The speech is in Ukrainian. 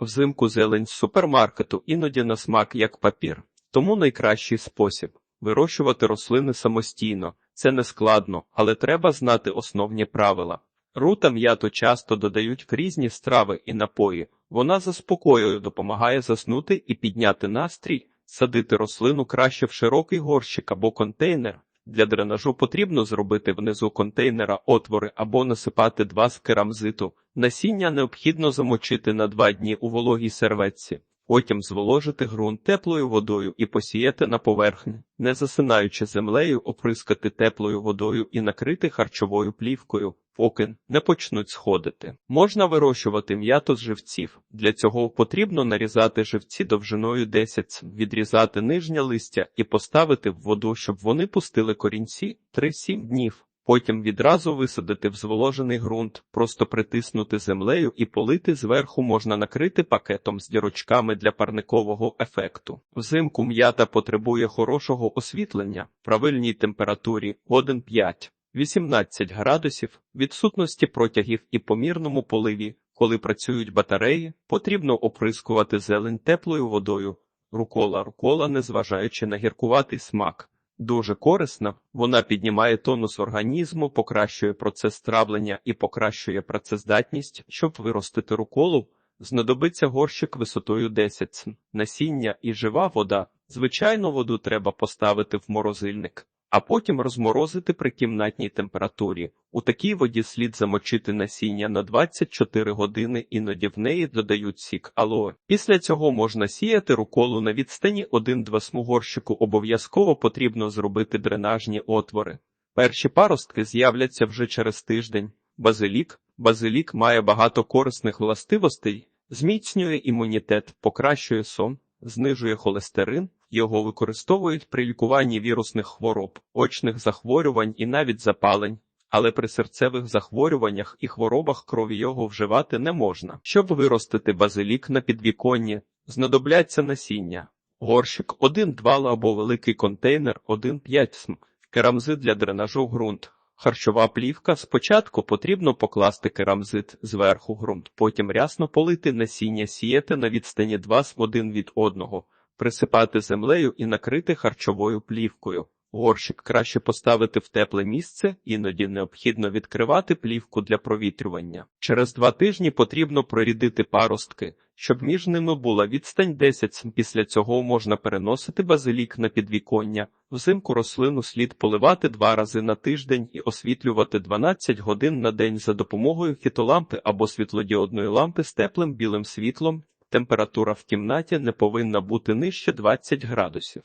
Взимку зелень з супермаркету іноді на смак як папір. Тому найкращий спосіб вирощувати рослини самостійно. Це не складно, але треба знати основні правила. Рута м'яту часто додають в різні страви і напої. Вона заспокоює, допомагає заснути і підняти настрій. Садити рослину краще в широкий горщик або контейнер. Для дренажу потрібно зробити внизу контейнера отвори або насипати два з керамзиту. Насіння необхідно замочити на два дні у вологій серветці. Потім зволожити ґрунт теплою водою і посіяти на поверхні, не засинаючи землею, оприскати теплою водою і накрити харчовою плівкою, поки не почнуть сходити. Можна вирощувати м'ято з живців. Для цього потрібно нарізати живці довжиною 10 см, відрізати нижнє листя і поставити в воду, щоб вони пустили корінці 3-7 днів. Потім відразу висадити в зволожений ґрунт, просто притиснути землею і полити зверху можна накрити пакетом з дірочками для парникового ефекту. Взимку м'ята потребує хорошого освітлення, правильній температурі 1,5. 18 градусів, відсутності протягів і помірному поливі. Коли працюють батареї, потрібно оприскувати зелень теплою водою. Рукола рукола, незважаючи на гіркуватий смак. Дуже корисна, вона піднімає тонус організму, покращує процес травлення і покращує працездатність, щоб виростити руколу. Знадобиться горщик висотою 10 см. насіння і жива вода. Звичайно, воду треба поставити в морозильник, а потім розморозити при кімнатній температурі. У такій воді слід замочити насіння на 24 години, іноді в неї додають сік алоe. Після цього можна сіяти руколу на відстані 1-2 смугорщику. Обов'язково потрібно зробити дренажні отвори. Перші паростки з'являться вже через тиждень. Базилік. Базилік має багато корисних властивостей, зміцнює імунітет, покращує сон, знижує холестерин. Його використовують при лікуванні вірусних хвороб, очних захворювань і навіть запалень. Але при серцевих захворюваннях і хворобах крові його вживати не можна. Щоб виростити базилік на підвіконні, знадобляться насіння, горщик 1-2 або великий контейнер 1-5 см, керамзит для дренажу ґрунт. Харчова плівка спочатку потрібно покласти керамзит зверху ґрунт, потім рясно полити насіння, сіяти на відстані 2 см один від одного, присипати землею і накрити харчовою плівкою. Горщик краще поставити в тепле місце, іноді необхідно відкривати плівку для провітрювання. Через два тижні потрібно прорідити паростки, щоб між ними була відстань 10 см. Після цього можна переносити базилік на підвіконня. Взимку рослину слід поливати два рази на тиждень і освітлювати 12 годин на день за допомогою фітолампи або світлодіодної лампи з теплим білим світлом. Температура в кімнаті не повинна бути нижче 20 градусів.